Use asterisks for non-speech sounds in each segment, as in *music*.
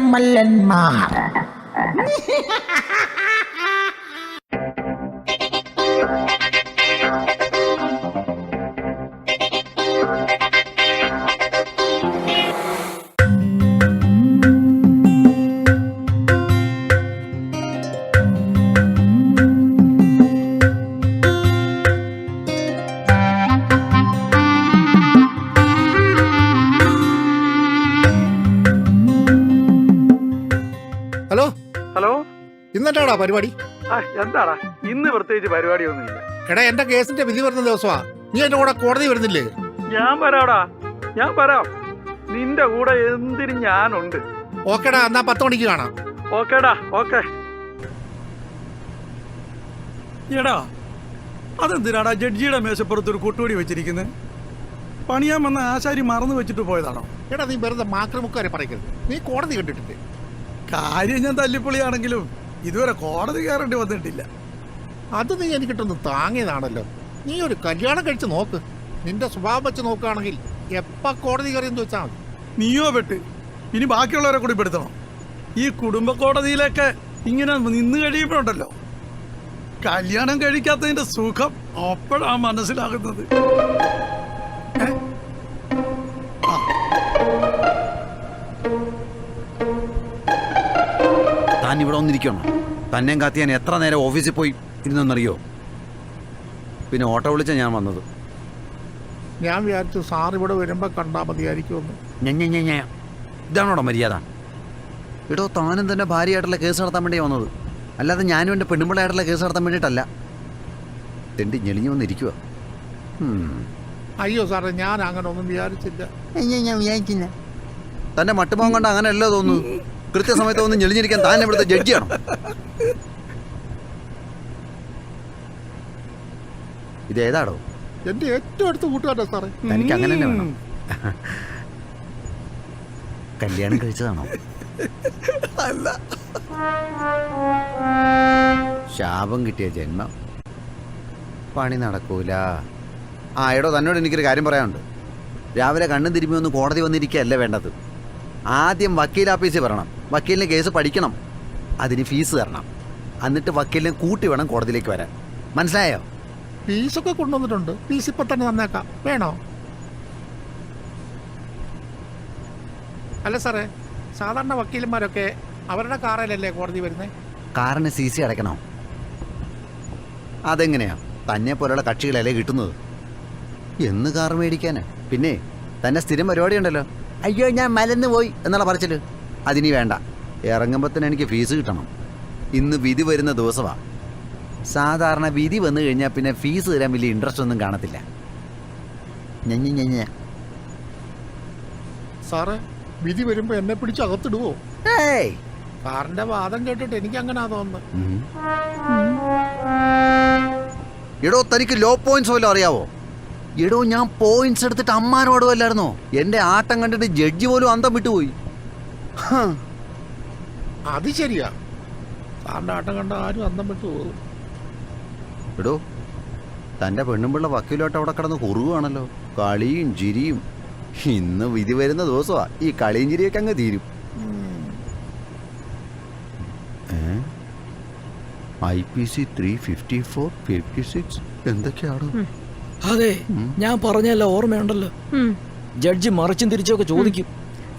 மல்லன்மார் ഇന്നെന്താടാ പരിപാടി? ആ എന്താടാ? ഇന്ന് പ്രത്യേകിച്ച് പരിപാടിയൊന്നുമില്ല. എടാ എന്റെ കേസിന്റെ വിധി വരുന്ന ദിവസമാ. നീ എന്റെ കൂടെ കോടതി വരുന്നില്ലേ? ഞാൻ വരാടാ. ഞാൻ വരാം. നിന്റെ കൂടെ എന്തിന് ഞാനുണ്ട്? ഓക്കേടാ എന്നാ പത്ത് മണിക്ക് കാണാം. ഓക്കേടാ ഓക്കെ. എടാ അതെന്തിനാടാ ജഡ്ജിയുടെ മേശപ്പുറത്ത് ഒരു കൊട്ടുപടി വെച്ചിരിക്കുന്നത് പണിയാൻ വന്ന ആശാരി മറന്നു വെച്ചിട്ട് പോയതാണോ? എടാ നീ വെറുതെ മാക്രമുക്കാരെ പറയരുത്. നീ കോടതി കണ്ടിട്ടില്ലേ? കാര്യം ഞാൻ തല്ലിപ്പൊളിയാണെങ്കിലും ഇതുവരെ കോടതി കയറേണ്ടി വന്നിട്ടില്ല. അത് നീ എനിക്കിട്ടൊന്ന് താങ്ങിയതാണല്ലോ. നീ ഒരു കല്യാണം കഴിച്ച് നോക്ക്. നിന്റെ സ്വഭാവം വെച്ച് നോക്കുകയാണെങ്കിൽ എപ്പ കോടതി കയറിയെന്ന് വെച്ചാൽ മതി. നീയോ പെട്ട്? ഇനി ബാക്കിയുള്ളവരെ കൂടി പെടുത്തണം. ഈ കുടുംബ കോടതിയിലൊക്കെ ഇങ്ങനെ നിന്ന് കഴിയുമ്പോഴുണ്ടല്ലോ. കല്യാണം കഴിക്കാത്തതിന്റെ സുഖം അപ്പോഴാ മനസ്സിലാകുന്നത്. താൻ ഇവിടെ വന്നിരിക്കണം. തന്നെയും കാത്തി ഞാൻ എത്ര നേരം ഓഫീസിൽ പോയി ഇരുന്നെന്നറിയോ? പിന്നെ ഓട്ടോ വിളിച്ച ഞാൻ വന്നത്. ഞാൻ വിചാരിച്ചു സാർ ഇവിടെ വരുമ്പോ കണ്ടാ മതിയായിരിക്കുമെന്ന്. ഞ ഞ ഞ ഞ. ഇതാണോടാ മര്യാദ? ഇടോ താനും തന്നെ ഭാര്യയായിട്ടുള്ള കേസ് നടത്താൻ വേണ്ടി വന്നത്. അല്ലാതെ ഞാനും എന്റെ പെണ്ണുമ്പിളായിട്ടുള്ള കേസ് നടത്താൻ വേണ്ടിയിട്ടല്ല. തെണ്ടി ഞെളിഞ്ഞു വന്നിരിക്കുക അയ്യോ സാറേ ഞാൻ അങ്ങനെ ഒന്നും വിചാരിച്ചില്ല. തന്നെ മട്ടുപോകം കണ്ട അങ്ങനെയല്ലോ തോന്നുന്നു. കൃത്യസമയത്ത് ഒന്ന് ഞെളിഞ്ഞിരിക്കാൻ താൻ ഇവിടുത്തെ ജഡ്ജിയാണ്? ഇത് ഏതാടോ? എന്റെ ഏറ്റവും അടുത്ത കൂട്ടുകാരാ സാറേ. തനിക്ക് അങ്ങനെ തന്നെ വേണം കല്യാണം കഴിച്ചതാണോ? അല്ല. ശാപം കിട്ടിയ ജന്മം. പണി നടക്കൂല. ആ എടോ തന്നോട് എനിക്കൊരു കാര്യം പറയാനുണ്ട്. രാവിലെ കണ്ണും തിരുമ്പി ഒന്ന് കോടതി വന്നിരിക്കുകയല്ല വേണ്ടത്? ആദ്യം വക്കീൽ ഓഫീസിൽ വരണം വക്കീലിന് കേസ് പഠിക്കണം. അതിന് ഫീസ് തരണം. എന്നിട്ട് വക്കീലിനെ കൂട്ടി വേണം കോടതിയിലേക്ക് വരാൻ. മനസ്സിലായോ? ഫീസൊക്കെ കൊണ്ടുവന്നിട്ടുണ്ട്. ഫീസ് ഇപ്പൊ തന്നെ തന്നേക്കാം. വേണോ? അല്ല സാറേ സാധാരണ വക്കീലന്മാരൊക്കെ അവരുടെ കാറിലല്ലേ കോടതി വരുന്നത് കാറിന് സി സി അടയ്ക്കണോ? അതെങ്ങനെയാ? തന്നെ പോലുള്ള കക്ഷികളല്ലേ കിട്ടുന്നത്? എന്ന് കാർ മേടിക്കാനാ. പിന്നെ തന്നെ സ്ഥിരം പരിപാടി ഉണ്ടല്ലോ അയ്യോ ഞാൻ മലന്ന് പോയി എന്നുള്ള പറച്ചിൽ? അതിനി വേണ്ട. ഇറങ്ങുമ്പോൾ തന്നെ എനിക്ക് ഫീസ് കിട്ടണം. ഇന്ന് വിധി വരുന്ന ദിവസമാണ് സാധാരണ വിധി വന്നു കഴിഞ്ഞാൽ പിന്നെ ഫീസ് തരാൻ വലിയ ഇൻട്രസ്റ്റ് ഒന്നും കാണത്തില്ല. ഞഞ്ഞ ഞഞ്ഞ സാറേ വിധി വരുമ്പോ എന്നെ പിടിച്ച് അകത്തിടുവോ? ഏയ്! സാറിന്റെ വാദം കേട്ടിട്ട് എനിക്ക് അങ്ങനെ തോന്നുന്നത്. ഉം. എടോ തനിക്ക് ലോ പോയിന്റ്സ് വല്ലതും അറിയാവോ? എടോ ഞാൻ പോയിന്റ്സ് എടുത്തിട്ട് അമ്മാനോടുമല്ലായിരുന്നോ എന്റെ ആട്ടം കണ്ടിട്ട് ജഡ്ജി പോലും അന്തം വിട്ടുപോയി. അത് ശരിയാ. സാറിന്റെ ആട്ടം കണ്ട ആരും അന്തം വിട്ടു പോകും. എടോ തന്റെ പെണ്ണുമ്പിള്ള വക്കീലോട്ട് അവിടെ കിടന്ന് കുറുവാണല്ലോ കളിയും ചിരിയും. ഇന്ന് വിധി വരുന്ന ദിവസമാ. ഈ കളിയും ചിരിയൊക്കെ അങ്ങ് തീരും. I P C three fifty four fifty six എന്തൊക്കെയാണ് അതെ ഞാൻ പറഞ്ഞല്ല ഓർമ്മയുണ്ടല്ലോ. ജഡ്ജി മറിച്ചും തിരിച്ചൊക്കെ ചോദിക്കും.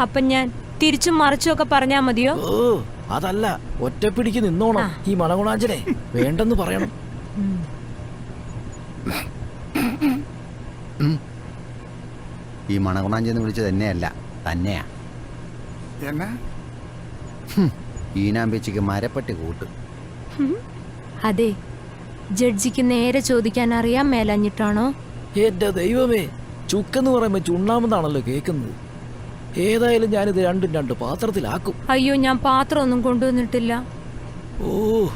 അപ്പൊ ഞാൻ തിരിച്ചും മറിച്ചും ഒക്കെ പറഞ്ഞാ മതിയോ? ഓ അതല്ല. ഒറ്റപ്പിടിക്ക് നിന്നോണം. ഈ മണഗുണാഞ്ചനെ വേണ്ടെന്ന് പറയണം. ഈ മണകുണാഞ്ചെന്ന് വിളിച്ചത് എന്നെയല്ല തന്നെയാ. എന്നാ? ഈനാമ്പേച്ചിക്ക് മരപ്പെട്ടി കൂട്ട്. അതെ ജഡ്ജിക്ക് നേരെ ചോദിക്കാൻ അറിയാൻ മേലഞ്ഞിട്ടാണോ? എന്റെ ദൈവമേ ചുക്കെന്ന് പറയുമ്പോ ചുണ്ണാമെന്നാണല്ലോ കേൾക്കുന്നത്. ഏതായാലും ഞാനിത് രണ്ടും രണ്ട് പാത്രത്തിലാക്കും. അയ്യോ ഞാൻ പാത്രമൊന്നും കൊണ്ടുവന്നിട്ടില്ല. ഓ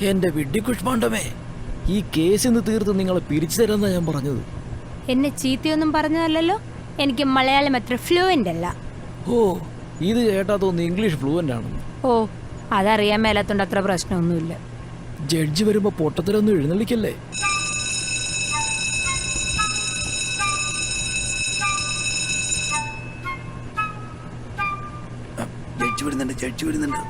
എന്റെ വിഡ്ഢിക്കുഷ്മാണ്ടമേ. ഈ കേസ് ഇന്ന് തീർത്ത് നിങ്ങളെ പിരിച്ചു തരാന്നാ ഞാൻ പറഞ്ഞത്. എന്നെ ചീത്തയൊന്നും പറഞ്ഞതല്ലല്ലോ? എനിക്ക് മലയാളം അത്ര ഫ്ലുവന്റ് അല്ല. ഓ ഇത് കേട്ടാ തോന്നുന്നു ഇംഗ്ലീഷ് ഫ്ലുവന്റ് ആണെന്ന്. ഓ അതറിയാൻ മേലാത്തോണ്ട് അത്ര പ്രശ്നമൊന്നുമില്ല. ജഡ്ജി വരുമ്പോ പൊട്ടത്തിലൊന്നും എഴുന്നള്ളിക്കല്ലേ? ജഡ്ജി വരുന്നുണ്ട് ജഡ്ജി വരുന്നുണ്ട്.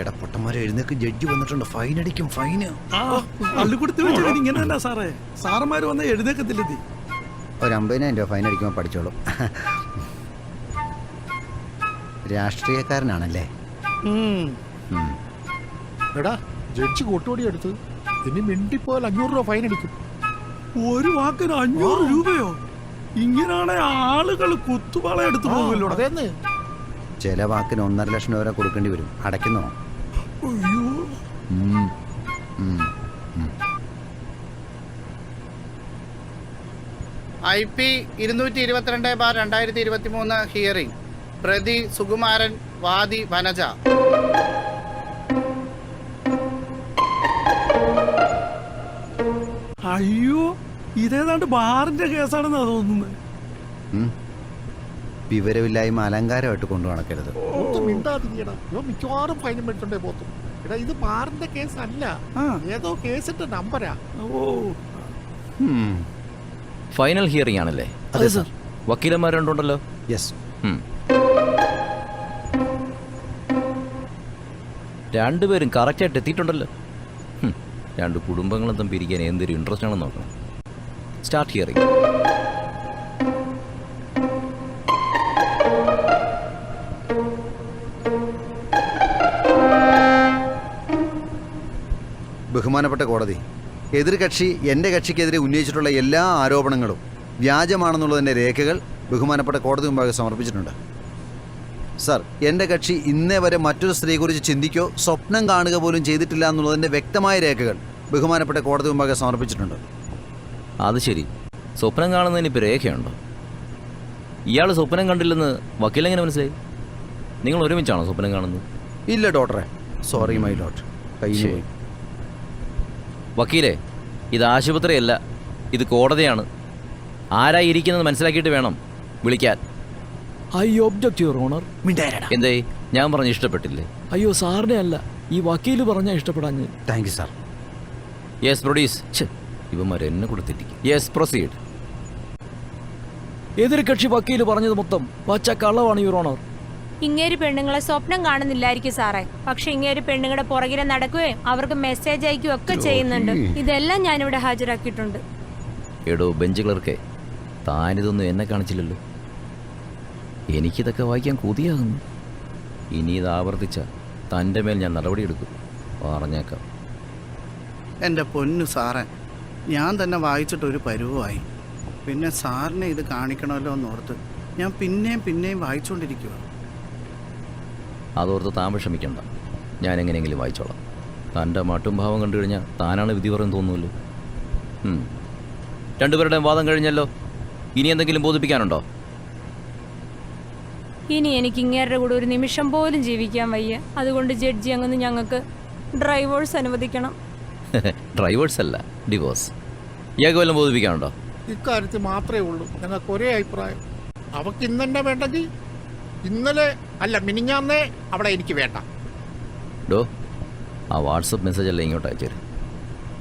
എടാ പൊട്ടന്മാരെ എഴുന്നേക്ക് ജഡ്ജി വന്നിട്ടുണ്ട്. ഫൈൻ അടിക്കും ഫൈന്. ഇങ്ങനെ തന്നെ സാറേ. വന്ന ഒരു അമ്പതിനായിരം രൂപ ഫൈൻ അടിക്കുമ്പോൾ പഠിച്ചോളും. രാഷ്ട്രീയക്കാരനാണല്ലേ. എടാ ജഡ്ജി കൂട്ടുപടി എടുത്ത് ഇനി മിണ്ടിപ്പോയാൽ അഞ്ഞൂറ് രൂപ ഫൈൻ അടിക്കും. ഒരു വാക്കിന് അഞ്ഞൂറ് രൂപയോ? ഇങ്ങനെയാണ് ആളുകൾ കുത്തുപാള എടുത്തു പോകുമല്ലോ. അതെന്ന്? ചില വാക്കിന് ഒന്നര ലക്ഷം രൂപ വരെ കൊടുക്കേണ്ടി വരും. അടയ്ക്കുന്നോ? അയ്യോ. ഐ പി ഇരുന്നൂറ്റി ഇരുപത്തിരണ്ട് ബാർ രണ്ടായിരത്തി ഇരുപത്തി മൂന്ന് ഹിയറിംഗ്. പ്രതി സുകുമാരൻ വാദി വനജ. അയ്യോ. ഇതേതാണ്ട് ബാറിന്റെ കേസാണെന്നാ തോന്നുന്നത്. വിവരമില്ലായ്മ അലങ്കാരമായിട്ട് കൊണ്ടു നടക്കരുത് മിക്കവാറും ഫൈൻ മേടിച്ചോണ്ടേ പോത്തു എടാ ഇത് ബാറിന്റെ കേസ് അല്ല ഏതോ കേസിന്റെ നമ്പരാ. ഓ. ഫൈനൽ ഹിയറിംഗ് ആണല്ലേ? അതെ സാർ. വക്കീലന്മാർ രണ്ടുണ്ടല്ലോ? യെസ്. രണ്ടുപേരും കറക്റ്റായിട്ട് എത്തിയിട്ടുണ്ടല്ലോ. രണ്ട് കുടുംബങ്ങളും തമ്മിൽ പിരിക്കാൻ എന്തൊരു ഇൻട്രസ്റ്റ് ആണെന്ന് നോക്കണം. സ്റ്റാർട്ട് ഹിയറിംഗ് ബഹുമാനപ്പെട്ട കോടതി എതിർകക്ഷി എന്റെ കക്ഷിക്കെതിരെ ഉന്നയിച്ചിട്ടുള്ള എല്ലാ ആരോപണങ്ങളും വ്യാജമാണെന്നുള്ളതിന്റെ രേഖകൾ ബഹുമാനപ്പെട്ട കോടതി മുമ്പാകെ സമർപ്പിച്ചിട്ടുണ്ട്. സർ എന്റെ കക്ഷി ഇന്നേ വരെ മറ്റൊരു സ്ത്രീയെക്കുറിച്ച് ചിന്തിക്കോ സ്വപ്നം കാണുക പോലും ചെയ്തിട്ടില്ല എന്നുള്ളതിന്റെ വ്യക്തമായ രേഖകൾ ബഹുമാനപ്പെട്ട കോടതി മുമ്പാകെ സമർപ്പിച്ചിട്ടുണ്ട്. അത് ശരി. സ്വപ്നം കാണുന്നതിന് ഇപ്പോൾ രേഖയുണ്ടോ? ഇയാൾ സ്വപ്നം കണ്ടില്ലെന്ന് വക്കീലെങ്ങനെ മനസ്സിലായി? നിങ്ങൾ ഒരുമിച്ചാണോ സ്വപ്നം കാണുന്നത്? ഇല്ല ഡോക്ടറെ. സോറി മൈ ഡോട്ട് കയ്യിൽ ശരി. വക്കീലേ ഇത് ആശുപത്രിയല്ല ഇത് കോടതിയാണ്. ആരായി ഇരിക്കുന്നത് മനസ്സിലാക്കിയിട്ട് വേണം വിളിക്കാൻ. ഐ ഒബ്ജക്ട് യുവർ ഓണർ എന്തേ ഞാൻ പറഞ്ഞ ഇഷ്ടപ്പെട്ടില്ലേ? അയ്യോ സാറിനെ അല്ല. ഈ വക്കീൽ പറഞ്ഞാൽ ഇഷ്ടപ്പെടാഞ്ഞ് thank you sir yes produce ഇവന്മാർ എന്നെ കൊടുത്തിരിക്കും യെസ് പ്രൊസീഡ് എതിർകക്ഷി വക്കീൽ പറഞ്ഞത് മൊത്തം പച്ച കള്ളവാണ് യുവർ ഓണർ ഇങ്ങേര് പെണ്ണുങ്ങളെ സ്വപ്നം കാണുന്നില്ലായിരിക്കും സാറേ. പക്ഷെ ഇങ്ങേര് പെണ്ണുങ്ങളുടെ പുറകിലെ നടക്കുകയും അവർക്ക് മെസ്സേജ് അയക്കുകയും ഒക്കെ ചെയ്യുന്നുണ്ട്. ഇതെല്ലാം ഞാൻ ഇവിടെ ഹാജരാക്കിയിട്ടുണ്ട്. എടോ ബെഞ്ച് ക്ലർക്കെ താനിതൊന്നും എന്നെ കാണിച്ചില്ലല്ലോ. എനിക്കിതൊക്കെ വായിക്കാൻ കൊതിയാകുന്നു. ഇനി ഇത് ആവർത്തിച്ച തന്റെ മേൽ ഞാൻ നടപടിയെടുക്കും. പറഞ്ഞേക്കാം. എന്റെ പൊന്നു സാറേ ഞാൻ തന്നെ വായിച്ചിട്ടൊരു പരുവമായി. പിന്നെ സാറിനെ ഇത് കാണിക്കണമല്ലോ എന്ന് ഓർത്ത് ഞാൻ പിന്നെയും പിന്നെയും വായിച്ചുകൊണ്ടിരിക്കുക അതോർത്ത് താൻ വിഷമിക്കണ്ട. ഞാൻ എങ്ങനെയെങ്കിലും വായിച്ചോളാം. തന്റെ മട്ടും ഭാവം കണ്ടു കഴിഞ്ഞാൽ താനാണ് വിധി പറയുന്നു തോന്നുമല്ലോ. രണ്ടുപേരുടെയും വാദം കഴിഞ്ഞല്ലോ. ഇനി എന്തെങ്കിലും ബോധിപ്പിക്കാനുണ്ടോ? ഇനി എനിക്ക് ഇങ്ങേരുടെ കൂടെ ഒരു നിമിഷം പോലും ജീവിക്കാൻ വയ്യ. അതുകൊണ്ട് ജഡ്ജി അങ്ങനെ ഞങ്ങൾക്ക് ഡ്രൈവേഴ്സ് അനുവദിക്കണം. ഡ്രൈവേഴ്സ് അല്ല ഡിവോഴ്സ്. ഇയാൾക്ക് വല്ലതും ബോധിപ്പിക്കാനുണ്ടോ? ഇക്കാര്യത്തിൽ മാത്രമേ ഉള്ളൂ. ഞങ്ങൾക്ക് ഒരേ അഭിപ്രായം. അവക്ക് ഇന്നെ വേണ്ടെങ്കിൽ ഇന്നലെ അല്ല മിനിഞ്ഞാന്നേ അവിടെ എനിക്ക് വേണ്ട. ഡോ ആ വാട്സപ്പ് മെസ്സേജ് അല്ലേ ഇങ്ങോട്ട് അയച്ചേരും.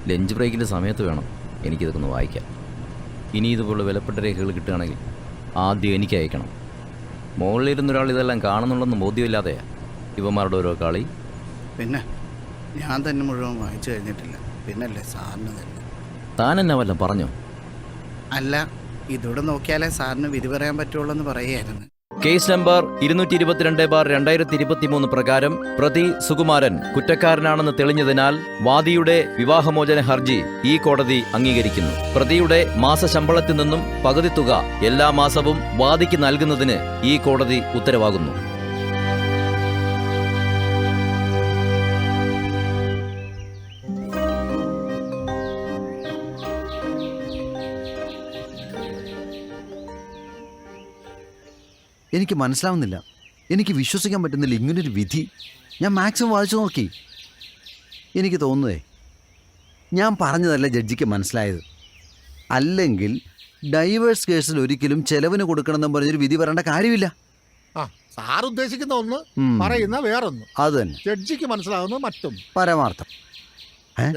ലഞ്ച് ബ്രേക്കിന്റെ സമയത്ത് വേണം എനിക്കിതൊക്കെ ഒന്ന് വായിക്കാം ഇനി ഇതുപോലെ വിലപ്പെട്ട രേഖകൾ കിട്ടുകയാണെങ്കിൽ ആദ്യം എനിക്ക് അയക്കണം. മുകളിലിരുന്നൊരാൾ ഇതെല്ലാം കാണുന്നുണ്ടെന്ന് ബോധ്യമില്ലാതെയാ ഇവന്മാരുടെ ഓരോ കളി. പിന്നെ? ഞാൻ തന്നെ മുഴുവൻ വായിച്ചു കഴിഞ്ഞിട്ടില്ല. പിന്നല്ലേ സാറിന് തന്നെ. താൻ എന്നെ വല്ലതും പറഞ്ഞോ? അല്ല ഇതൂടെ നോക്കിയാലേ സാറിന് വിധി പറയാൻ പറ്റുള്ളൂ എന്ന് പറയുകയായിരുന്നു. കേസ് നമ്പർ ഇരുന്നൂറ്റി ഇരുപത്തിരണ്ട് ബാർ രണ്ടായിരത്തി ഇരുപത്തിമൂന്ന് പ്രകാരം പ്രതി സുകുമാരൻ കുറ്റക്കാരനാണെന്ന് തെളിഞ്ഞതിനാൽ വാദിയുടെ വിവാഹമോചന ഹർജി ഈ കോടതി അംഗീകരിക്കുന്നു. പ്രതിയുടെ മാസശമ്പളത്തിൽ നിന്നും പകുതി തുക എല്ലാ മാസവും വാദിക്ക് നൽകുന്നതിന് ഈ കോടതി ഉത്തരവാകുന്നു. എനിക്ക് മനസ്സിലാവുന്നില്ല. എനിക്ക് വിശ്വസിക്കാൻ പറ്റുന്നില്ല ഇങ്ങനൊരു വിധി. ഞാൻ മാക്സിമം വായിച്ചു നോക്കി. എനിക്ക് തോന്നുന്നതേ ഞാൻ പറഞ്ഞതല്ല ജഡ്ജിക്ക് മനസ്സിലായത്. അല്ലെങ്കിൽ ഡൈവേഴ്സ് കേസിൽ ഒരിക്കലും ചെലവിന് കൊടുക്കണമെന്ന് പറഞ്ഞൊരു വിധി പറയേണ്ട കാര്യമില്ല. സാർ ഉദ്ദേശിക്കുന്ന ഒന്ന്. പറയുന്ന വേറൊന്ന്. അത് തന്നെ. ജഡ്ജിക്ക് മനസ്സിലാവുന്ന മറ്റൊന്ന് പരമാർത്ഥം?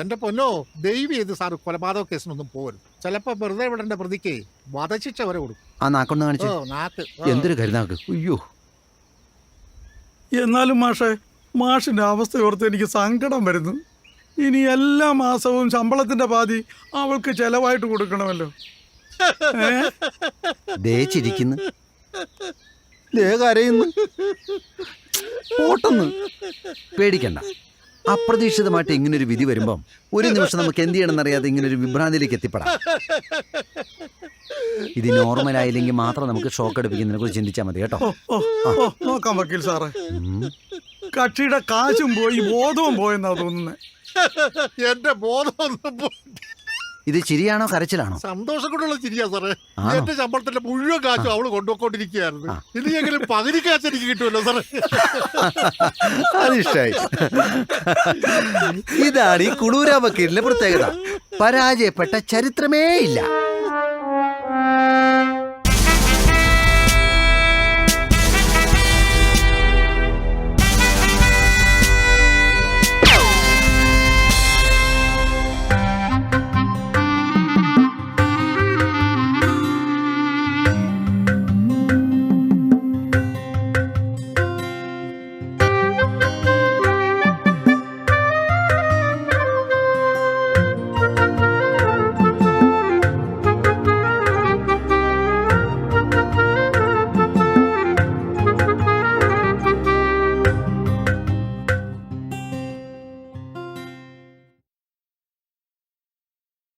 എന്റെ പൊന്നോ ദൈവം ചെയ്ത് സാർ കൊലപാതക കേസിനൊന്നും പോകരുത് ചിലപ്പോ വെറുതെ വിടേണ്ട പ്രതിക്ക് വധശിക്ഷ വരെ കൊടുക്കും. ആ നാക്കൊന്ന് കാണിച്ചു. ഓ നാക്ക്. ഓ. എന്തൊരു കരുനാക്ക്? അയ്യോ. എന്നാലും മാഷെ മാഷിന്റെ അവസ്ഥ ഓർത്ത് എനിക്ക് സങ്കടം വരുന്നു. ഇനി എല്ലാ മാസവും ശമ്പളത്തിന്റെ പാതി അവൾക്ക് ചെലവായിട്ട് കൊടുക്കണമല്ലോ. *laughs* ഏ? ദേ ചിരിക്കുന്നു. ദേ കരയുന്നു. ഓട്ടുന്നു. പേടിക്കണ്ട. അപ്രതീക്ഷിതമായിട്ട് ഇങ്ങനൊരു വിധി വരുമ്പം ഒരു നിമിഷം നമുക്ക് എന്ത് ചെയ്യണമെന്നറിയാതെ ഇങ്ങനൊരു വിഭ്രാന്തിയിലേക്ക് എത്തിപ്പെടാം. ഇത് നോർമൽ ആയില്ലെങ്കിൽ മാത്രം നമുക്ക് ഷോക്ക് അടുപ്പിക്കുന്നതിനെ കുറിച്ച് ചിന്തിച്ചാൽ മതി കേട്ടോ. നോക്കാം വക്കീൽ സാറേ. കക്ഷിയുടെ കാശും പോയി ബോധവും പോയെന്നാ തോന്നുന്നത് എന്റെ ബോധം ഇത് ചിരിയാണോ കരച്ചിലാണോ? സന്തോഷം കൊണ്ടുള്ള ചിരിയാ സാറേ? എന്റെ ശമ്പളത്തിന്റെ മുഴുവൻ കാശും അവൾ കൊണ്ടുപോയിക്കൊണ്ടിരിക്കുകയായിരുന്നു. ഇനിയെങ്കിലും പകുതി കാശ് എനിക്ക് കിട്ടുമല്ലോ സാറേ. അതിഷ്ടായി ഇതാണ് ഈ കുളൂരാമക്കീടിന്റെ പ്രത്യേകത. പരാജയപ്പെട്ട ചരിത്രമേ ഇല്ല.